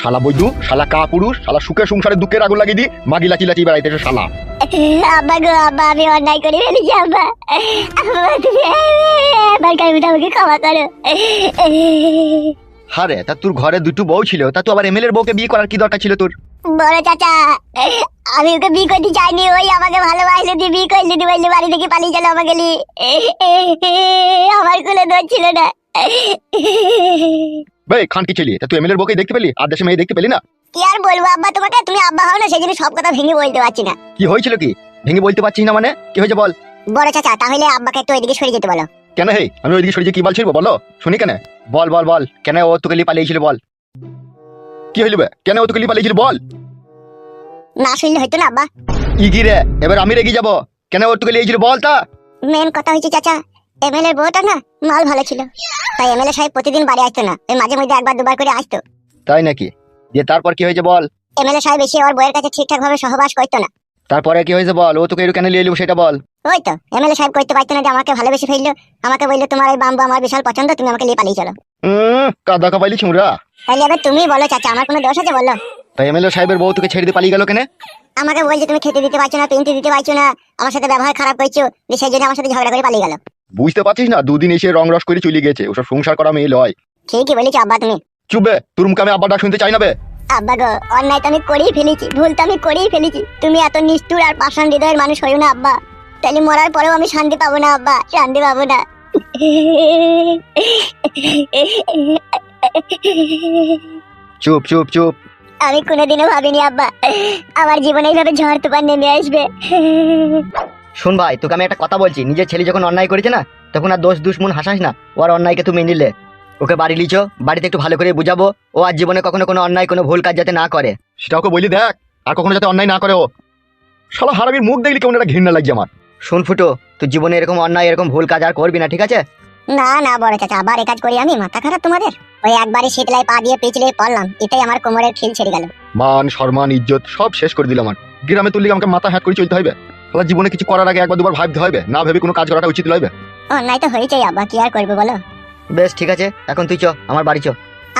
শালা বৈদু শালা কা পুরুষ শালা সুখে সংসারে দুঃখের আগুন লাগিয়ে দি মাগি লাচি লাচি বেড়াইতেছে শালা। আব্বা গো আব্বা আমি অন্যায় করে ফেলেছি আব্বা। আব্বা তুমি আমার কাছে আমাকে ক্ষমা করো। হারে তা তোর ঘরে দুটো বউ ছিল তা তুই আবার এমএলএর বউকে বিয়ে করার কি দরকার ছিল তোর? বড় চাচা আমি ওকে বিয়ে করতে চাইনি ওই আমাকে ভালোবাসলে দিয়ে বিয়ে করলে দিয়ে বাড়ি থেকে পালিয়ে গেল আমাকে। আমার কোনো দোষ ছিল না। বে খান কি ছেলে তুই এমএলএর বউকে দেখতে পেলি? আর দেশে মেয়ে দেখতে পেলি না? কি আর বলব আব্বা তোমাকে তুমি আব্বা হও না সেই জন্য সব কথা ভেঙে বলতে পারছি না। কি হয়েছিল কি? ভেঙে বলতে পারছিস না মানে? কি হয়েছে বল? বড় চাচা তাহলে আব্বাকে একটু ওইদিকে সরে যেতে বলো। কেন হে? আমি ওইদিকে সরিয়ে কি বলছিস বলো। শুনি কেন? বল বল বল। কেন ও তোকে লিয়ে পালিয়েছিল বল? কি হইল বে? কেন ও তোকে লিয়ে পালিয়েছিল বল? না শুনলে হয়তো না আব্বা। ইগি রে এবার আমি রেগে যাব। কেন ও তোকে লিয়েছিল বল তা? মেন কথা হয়েছে চাচা এমএলএর বউটা না মাল ভালো ছিল। তাই এমএলএ সাহেব প্রতিদিন বাড়ি আসতো না ওই মাঝে মধ্যে একবার দুবার করে আসতো। তাই নাকি? দিয়ে তারপর কি হয়েছে বল? এমএলএ সাহেব এসে ওর বউয়ের কাছে ঠিকঠাক ভাবে সহবাস করতো না। তারপরে কি হয়েছে বল? ও তোকে এরকম কেন লিয়ে এলো সেটা বল। ওই তো এমএলএ সাহেব করতে পারতো না যে আমাকে ভালোবেসে ফেলল আমাকে বলল তোমার ওই বাম্বু আমার বিশাল পছন্দ তুমি আমাকে নিয়ে পালিয়ে চলো। উম, কাদা কাপাইলি ছুঁড়া তাহলে এবার তুমি বলো চাচা আমার কোনো দোষ আছে বলো? তাই এমএলএ সাহেবের বউ তোকে ছেড়ে দিয়ে পালিয়ে গেল কেন? আমাকে বলছে তুমি খেতে দিতে পারছ না পিনতে দিতে পারছ না আমার সাথে ব্যবহার খারাপ করছ। সেই জন্য আমার সাথে ঝগড়া করে পালিয়ে গেল। বুঝতে পারছিস না? দুদিন এসে রং রস করে চলে গেছে। ওসব সংসার করা মেয়ে লয়। ঠিকই বলেছ আব্বা তুমি। চুপবে তোর মুখে আমি আব্বা ডাক শুনতে চাই না বে। আব্বা গো অন্যায় তো আমি করেই ফেলেছি ভুল তো আমি করেই ফেলেছি। তুমি এত নিষ্ঠুর আর পাষাণ হৃদয়ের মানুষ হইও না আব্বা। তাহলে মরার পরেও আমি শান্তি পাবো না আব্বা শান্তি পাবো না। চুপ চুপ চুপ। আমি কোনোদিনও ভাবিনি আব্বা। আমার জীবনে এইভাবে ঝড় তুফান নেমে আসবে। শোন ভাই তোকে আমি একটা কথা বলছি। নিজের ছেলে যখন অন্যায় করেছে না তখন আর দোষ দুশ্মন হাসাস না। ওর অন্যায়কে তুমি নিলে। ওকে বাড়ি লিচো বাড়িতে একটু ভালো করে বুঝাবো। ও আর জীবনে কখনো কোনো অন্যায় কোনো ভুল কাজ যাতে না করে। সেটা ওকে বলি দেখ আর কখনো যাতে অন্যায় না করে ও। শালা হারাবির মুখ দেখলি কেমন একটা ঘৃণা লাগছে আমার। শোন ফুটো তুই জীবনে এরকম অন্যায় এরকম ভুল কাজ আর করবি না ঠিক আছে? না না বড় চাচা আবার এ কাজ করি আমি মাথা খারাপ তোমাদের? ওই একবারে শীতলায় পা দিয়ে পিছলে পড়লাম এটাই আমার কোমরের খিল ছেড়ে গেল। মান সম্মান ইজ্জত সব শেষ করে দিল আমার গ্রামে তুললে আমাকে মাথা হ্যাট করে চলতে হবে? শালা জীবনে কিছু করার আগে একবার দুবার ভাবতে হবে না ভেবে কোনো কাজ করাটা উচিত হবে অন্যায় তো হয়েছেই আব্বা কি আর করবে বলো? বেশ ঠিক আছে এখন তুই চ আমার বাড়ি চ।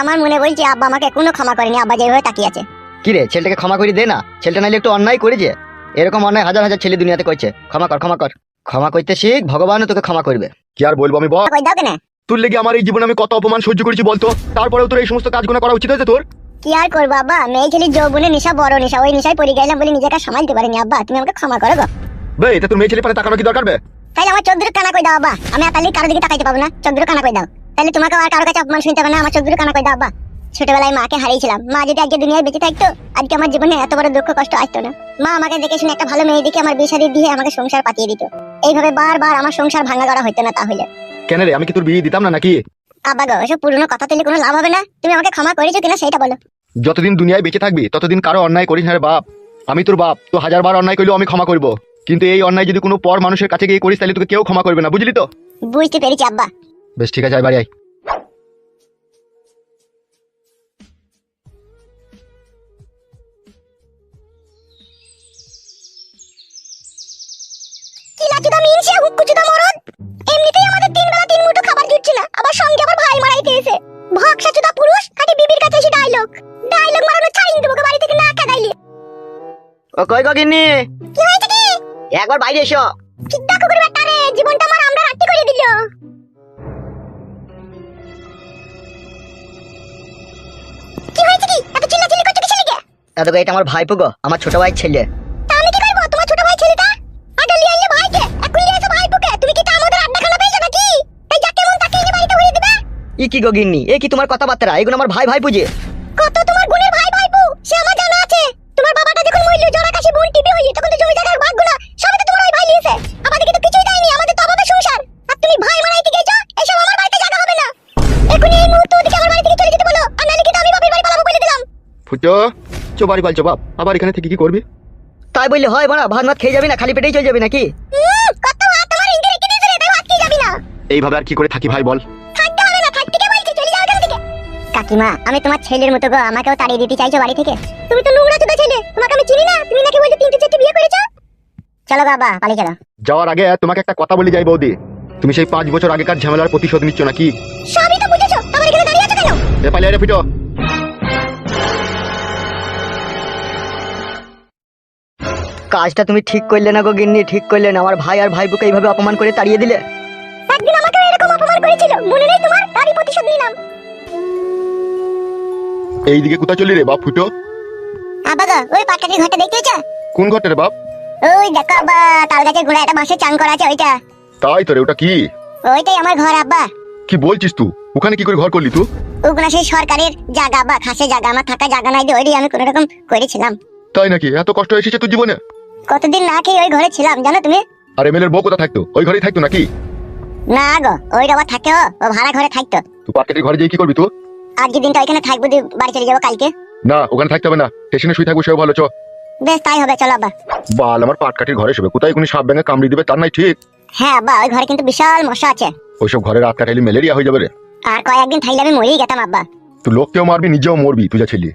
আমার মনে বলছে আব্বা আমাকে কোনো ক্ষমা করেনি আব্বা যেভাবে তাকিয়ে আছে। কি রে ছেলেটাকে ক্ষমা করে দে না ছেলেটা নাইলে একটু অন্যায় করেছে। এরকম অন্যায় হাজার হাজার ছেলে দুনিয়াতে করছে। ক্ষমা কর ক্ষমা কর। ক্ষমা করতে শিখ ভগবানও তোকে ক্ষমা করবে। কি আর বলব আমি বল? কই দাও কেন? তোর লেগে আমার এই জীবনে আমি কত অপমান সহ্য করেছি বলতো? তারপরেও তোর এই সমস্ত কাজগুলো করা উচিত হয়েছে তোর? কি আর করব আব্বা? মেয়ে ছেলের যৌবনে নেশা বড় নেশা। ওই নেশায় পড়ে গেলাম বলে নিজেকে সামালতে পারিনি আব্বা। তুমি আমাকে ক্ষমা করো গো। বে এটা তোর মেয়ে ছেলে পারে তাকানো কি দরকার বে? তাহলে আমার কানা কই দাও আব্বা? আমি তাহলে কারও দিকে তাকাইতে পাবো না। কানা কই দাও? তাহলে তোমাকে আর কারও কাছে অপমান শুনতে হবে না। আমার কানা কই দাও আব্বা? ছোটবেলায় মাকে হারিয়েছিলাম। মা যদি আজকে দুনিয়ায় বেঁচে থাকতো আজকে আমার জীবনে এত বড় দুঃখ কষ্ট আসতো না। মা আমাকে দেখে শুনে একটা ভালো মেয়ে দেখে আমার বিয়ে শাদী দিয়ে আমাকে সংসার পাতিয়ে দিত। এইভাবে বারবার আমার সংসার ভাঙা করা হতো না তাহলে। কেন রে? আমি কি তোর বিয়ে দিতাম না নাকি? আব্বা গো এসব পুরনো কথা তুলে কোনো লাভ হবে না? তুমি আমাকে ক্ষমা করেছ কিনা সেটা বলো। যতদিন দুনিয়ায় বেঁচে থাকবি ততদিন কারও অন্যায় করিস না রে বাপ। আমি তোর বাপ তো হাজার বার অন্যায় করলেও আমি ক্ষমা করব। কিন্তু এই অন্যায় যদি কোনো পর মানুষের কাছে গিয়ে করিস তাহলে তোকে কেউ ক্ষমা করবে না বুঝলি তো? বুঝতে পেরেছি আব্বা। বেশ ঠিক আছে আয় বাড়ি আয়। কি লাচুদা মিনছে হুক্কুচুদা মরদ এমনিতেই আমাদের তিন বেলা তিন মুঠো খাবার না আবার সঙ্গে আবার ভাই মারাইতে এসে ভক্সাচুদা পুরুষ বিবির কাছে এসে ডায়লগ ডায়লগ মারানো দেবো বাড়ি থেকে না কাদাইলে ও কই গগিনি কি হয়েছে কি? একবার বাইরে এসো। করে রে জীবনটা আমার আমরা রাত্রি করে দিল। কি হয়েছে কি? এত চিল্লাচিল্লি করছ লিগে? এত এটা আমার ভাইপো গো আমার ছোট ভাই ছেলে। ই কি গগিনি এ কি তোমার কথাবার্তা? এগুলো আমার ভাই ভাই বুঝে। কত তোমার গুণের ভাই ভাইপো সে আমার জানা আছে। তোমার বাবাটা যখন মইল জোড়া কাশি বোন টিপি তখন তো জমি জায়গার ভাগগুলো সবই তো তোমার ওই ভাই লিয়েছে আমাদেরকে তো কিছুই দেয়নি আমাদের তো অভাবে সংসার। আর তুমি ভাই মারাইতে গেছো এসব আমার বাড়িতে জায়গা হবে না। এখনই এই মুহূর্তে ওদিকে আমার বাড়ি থেকে চলে যেতে বলো আর নাহলে কিন্তু আমি বাপের বাড়ি পালাবো বলে দিলাম। ফুটো চো বাড়ি পালছো বাপ আবার এখানে থেকে কি করবি? তাই বললে হয় বানা ভাত ভাত খেয়ে যাবি না খালি পেটেই চলে যাবি নাকি? কত ভাত তোমার ইন্দি রেখে দিয়েছে তাই ভাত খেয়ে যাবি না। এইভাবে আর কি করে থাকি ভাই বল। কাকিমা আমি তোমার ছেলের মতো গো আমাকেও তাড়িয়ে দিতে চাইছো বাড়ি থেকে? তুমি তো নোংরা চোদা ছেলে তোমাকে আমি চিনি না তুমি নাকি বলছো তিনটে চারটে বিয়ে করেছ? চলো বাবা পালিয়ে চলো। যাওয়ার আগে তোমাকে একটা কথা বলে যাই বৌদি। তুমি সেই পাঁচ বছর আগেকার ঝামেলার প্রতিশোধ নিচ্ছ নাকি? সবই তো বুঝেছ তোমার এখানে দাঁড়িয়ে আছো কেন? এ পালিয়ে রে ফিটো। কাজটা তুমি ঠিক করলে না গো গিন্নি ঠিক করলে না। আমার ভাই আর ভাইবুকে এইভাবে অপমান করে তাড়িয়ে দিলে? একদিন আমাকে এরকম অপমান করেছিল মনে নেই তোমার? তারই প্রতিশোধ নিলাম। এইদিকে কোথায় চলি রে বাপ ফুটো? আব্বা গো ওই পাটকাঠির ঘরটা দেখতে পেয়েছ? কোন ঘরটা রে বাপ? ওই দেখো আব্বা তাল গাছের গোড়া একটা বাঁশের চাং করা আছে ওইটা। তাই তো রে ওটা কি? ওইটাই আমার ঘর আব্বা। কি বলছিস তুই? ওখানে কি করে ঘর করলি তুই? ওগুলা সেই সরকারের জায়গা বা খাসে জায়গা আমার থাকা জায়গা নাই দিয়ে আমি কোনো রকম করেছিলাম। তাই নাকি? এত কষ্ট এসেছে তোর জীবনে? কতদিন না খেয়ে ওই ঘরে ছিলাম জানো তুমি? আর এমএলএর বউ কোথা থাকতো? ওই ঘরেই থাকতো নাকি? না গো ওই আবার থাকে ও ভাড়া ঘরে থাকতো। তুই পার্কেটের ঘরে যেয়ে কি করবি তুই? আজকে দিনটা ওইখানে থাকব দিয়ে বাড়ি চলে যাব কালকে। না ওখানে থাকতে হবে না। স্টেশনে শুয়ে থাকব সেও ভালো চ বেশ তাই হবে চলো আব্বা। বাল আমার পাটকাঠির ঘরে শোবে। কোথায় কোনো সাপ ব্যাঙে কামড়ি দিবে তার নাই ঠিক। হ্যাঁ আব্বা ওই ঘরে কিন্তু বিশাল মশা আছে। ওইসব ঘরে রাত কাটাইলে ম্যালেরিয়া হয়ে যাবে রে। আর কয়েকদিন থাকলে আমি মরেই গেতাম আব্বা। তুই লোককেও মারবি নিজেও মরবি তুই যা ছেলে।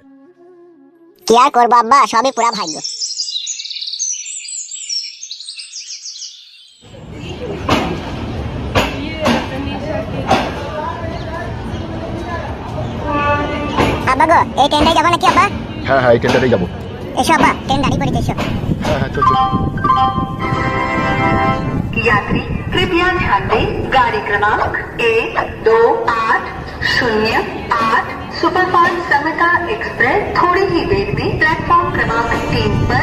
কি আর করব আব্বা সবই পুরা ভাগ্য। আব্বা গো এই ট্রেনটাই যাবো নাকি আব্বা হ্যাঁ হ্যাঁ এই ট্রেনটাতেই যাবো এসো আব্বা ট্রেন দাঁড়িয়ে পড়েছে এসো হ্যাঁ হ্যাঁ চল চল यात्री कृपया ध्यान दें गाड़ी क्रमांक एक दो आठ शून्य आठ सुपरफास्ट समता एक्सप्रेस थोड़ी ही देर में प्लेटफॉर्म क्रमांक तीन पर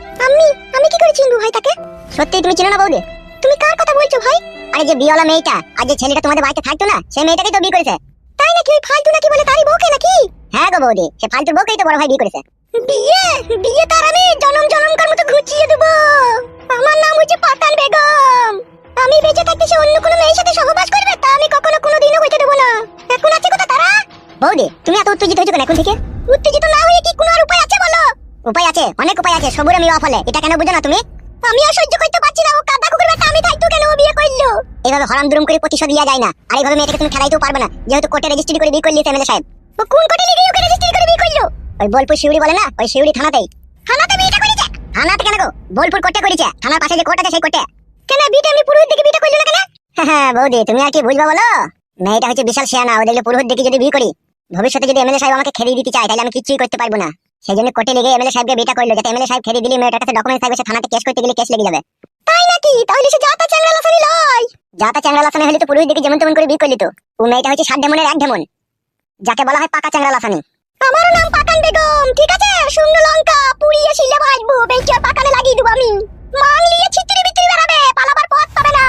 আমি আমি কি করে চিনবো ভাই তাকে? সত্যি তুমি চিনো না বৌদি? তুমি কার কথা বলছো ভাই? আরে যে বিয়েওয়ালা মেয়েটা, আর যে ছেলেটা তোমাদের বাড়িতে থাকতো না, সেই মেয়েটাকেই তো বিয়ে করেছে। তাই নাকি ওই ফালতু নাকি বলে তারই বউকে নাকি? হ্যাঁ গো বৌদি, সে ফালতু বউকেই তো বড় ভাই বিয়ে করেছে। বিয়ে? বিয়ে তার আমি জনম জনমকার মতো ঘুচিয়ে দেবো। আমার নাম হচ্ছে পাতান বেগম। আমি বেঁচে থাকতে সে অন্য কোনো মেয়ের সাথে সহবাস করবে? তা আমি কখনো কোনোদিনও হইতে দেবো না। এখন আছে কোথা তারা? বৌদি, তুমি এত উত্তেজিত হয়েছো কেন এখন থেকে? উত্তেজিত না হয়ে কি কোনো আর উপায় আছে বলো? উপায় আছে, অনেক উপায় আছে, সবুরে আমি ফলে এটা কেন বুঝো না তুমি? আমি আর সহ্য করতে পারছি না, ও কাদা কুকুর বেটা, আমি থাকতো কেন ও বিয়ে করল? এইভাবে হরাম দুরুম করে প্রতিশোধ লিয়া যায় না। আর এইভাবে মেয়েটাকে তুমি খেলাইতেও পারবে না, যেহেতু কোর্টে রেজিস্ট্রি করে বিয়ে করলি এমএলএ সাহেব। ও কোন কোর্টে লিখে ওকে রেজিস্ট্রি করে বিয়ে করল? ওই বোলপুর শিউড়ি বলে না? ওই শিউড়ি থানাতেই। থানাতে বিয়েটা করেছে? থানাতে কেন গো? বোলপুর কোর্টে করেছে। থানার পাশে যে কোর্ট আছে সেই কোর্টে। কেন বিয়েটা আমি পুরোহিত দিকে বিয়েটা করল না কেন? হ্যাঁ বৌদি, তুমি আর কি বুঝবা বলো? মেয়েটা হচ্ছে বিশাল শেয়ানা ও দেখলে পুরোহিত দিকে যদি বিয়ে করি, ভবিষ্যতে যদি এমএলএ সাহেব আমাকে খেরিয়ে দিতে চায়, তাহলে আমি কিছুই করতে পারব না। সেই জন্য কোর্টে লেগে এমএলএ সাহেবকে বিয়েটা করল যাতে এমএলএ সাহেব খেরিয়ে দিলে মেয়েটার কাছে ডকুমেন্ট থাকবে সে থানাতে কেস করতে গেলে কেস লেগে যাবে। তাই নাকি? তাহলে সে যাতা চ্যাংড়া লাসানি লয়। যাতা চ্যাংড়া লাসানি হলে তো পুরোহিত দিকে যেমন তেমন করে বিয়ে করলি তো। ও মেয়েটা হচ্ছে সাত ডেমনের এক ডেমন। যাকে বলা হয় পাকা চ্যাংড়া লাসানি আমার নাম পাকান বেগম ঠিক আছে? শুকনো লঙ্কা পুড়িয়ে শিলে ভাজবো বেঁচে পাকানে লাগিয়ে দেবো আমি। মাং নিয়ে ছিটরি বিচরি বেড়াবে পালাবার পথ পাবে না।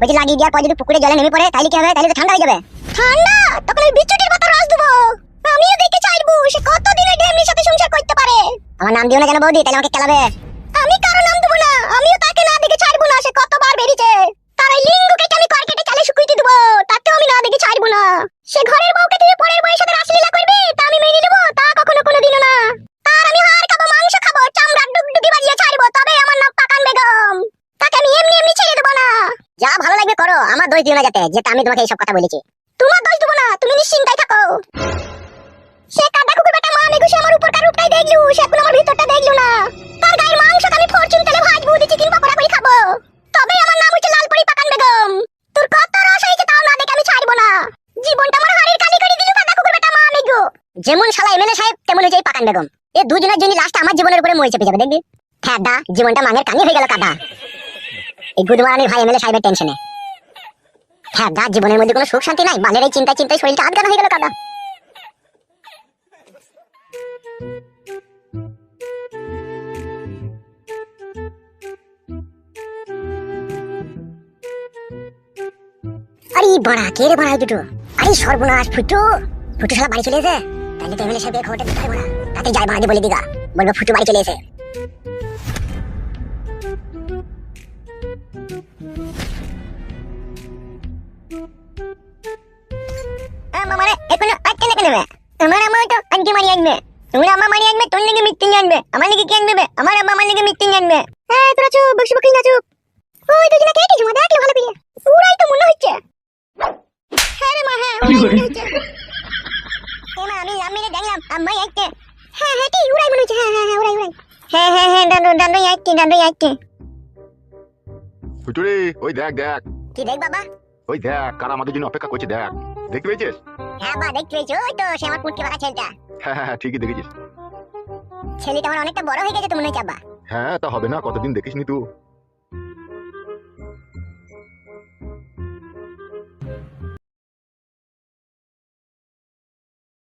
বলছি লাগিয়ে দেওয়ার পর যদি পুকুরে জলে নেমে পড়ে তাহলে কি হবে? তাহলে তো ঠান্ডা হয়ে যাবে। ঠান্ডা? তখন আমি বিচুটির মাথা রস দেবো। আমিও দেখে চাইব সে কত দিনের ঢেমনির সাথে সংসার করতে পারে? আমার নাম দিও না কেন বৌদি, তাহলে আমাকে কেলাবে আমি কারও নাম দেবো না, আমিও তাকে না দেখে ছাড়বো না, সে কতবার বেরিয়েছে। তার ওই লিঙ্গ কেটে আমি কর্কেটে চালে শুকুইতে দেবো, তাতেও আমি না দেখে ছাড়বো না। সে ঘরের বউকে তুমি পরের বউয়ের সাথে রাসলীলা করবে? তা আমি মেনে নেব, তা কখনো কোনোদিনও না। তার আমি হাড় খাব, মাংস খাব চামড়ার ডুগডুগি বাজিয়ে ছাড়বো, তবে আমার নাম পাকান বেগম। তাকে আমি এমনি এমনি ছেড়ে দেবো না। যা ভালো লাগবে করো, আমার দোষ দিও না যাতে, যেটা আমি তোমাকে এইসব কথা বলেছি। দেখলু সে আমার ভিতরটা দেখলু না। তার গায়ের মাংসটা আমি ফরচুন তেলে ভাজবো দিয়ে চিকেন পকোড়া করে খাব। তবে আমার নাম হচ্ছে লালপরি পাকান বেগম। তোর কত রস হয়েছে তাও না দেখে আমি ছাড়বো না। জীবনটা আমার হাড়ির কালি করে দিলু কাদা কুকুর বেটা মা মেঘু যেমন শালা এমএলএ সাহেব, তেমন হয়েছে এই পাকান বেগম। এ দুজনের জন্য লাস্ট আমার জীবনের উপরে মরে চেপে যাবে, দেখবি? হ্যাঁ দা জীবনটা মাঙের কানি হয়ে গেল কাদা। এই গুদমারানি ভাই এমএলএ সাহেবের টেনশনে হ্যাঁ দা জীবনের মধ্যে কোনো সুখ শান্তি নাই? বালের এই চিন্তায় চিন্তায় শরীরটা আটকানো হয়ে গেল কাদা। বাড়া, কে রে বাড়া দুটো? আরে সর্বনাশ ফুটু ফুটু শালা বাড়ি চলে এসে? তাহলে তো এমএলএ সাহেবকে খবরটা দিতে হবে না যাই বাড়ি বলে দিগা। বলব ফুটু বাড়ি চলে এসে। আমার তো আজকে মারি আনবে। তোমার আম্মা মারি আনবে তোর লেগে মিটিং আনবে। আমার লেগে কি আনবে আমার আম্মা আমার লেগে আনবে। হ্যাঁ তোরা চুপ বকশি বকশি না, চুপ। ওই কে পুরাই তো মনে হচ্ছে। হ্যাঁ রে মা হ্যাঁ ওরাই হচ্ছে এ মা আমি লাভ মেরে দেখলাম আম্মাই আসছে হ্যাঁ হ্যাঁ ঠিক উড়াই মনে হচ্ছে। হ্যাঁ হ্যাঁ হ্যাঁ উড়াই উড়াই। হ্যাঁ হ্যাঁ হ্যাঁ দাঁড়ো দাঁড়ো আসছে দাঁড়ো আসছে ফুটুরে ওই দেখ দেখ। কি দেখ বাবা? ওই দেখ কারা আমাদের জন্য অপেক্ষা করছে দেখ। দেখতে পেয়েছিস? হ্যাঁ বা দেখতে পেয়েছ। ওই তো সে আমার পুটকি বাঁকা ছেলেটা। হ্যাঁ হ্যাঁ হ্যাঁ, ঠিকই দেখেছিস। ছেলেটা আমার অনেকটা বড় হয়ে গেছে তো মনে হচ্ছে আব্বা। হ্যাঁ তা হবে না কতদিন দেখিসনি তুই?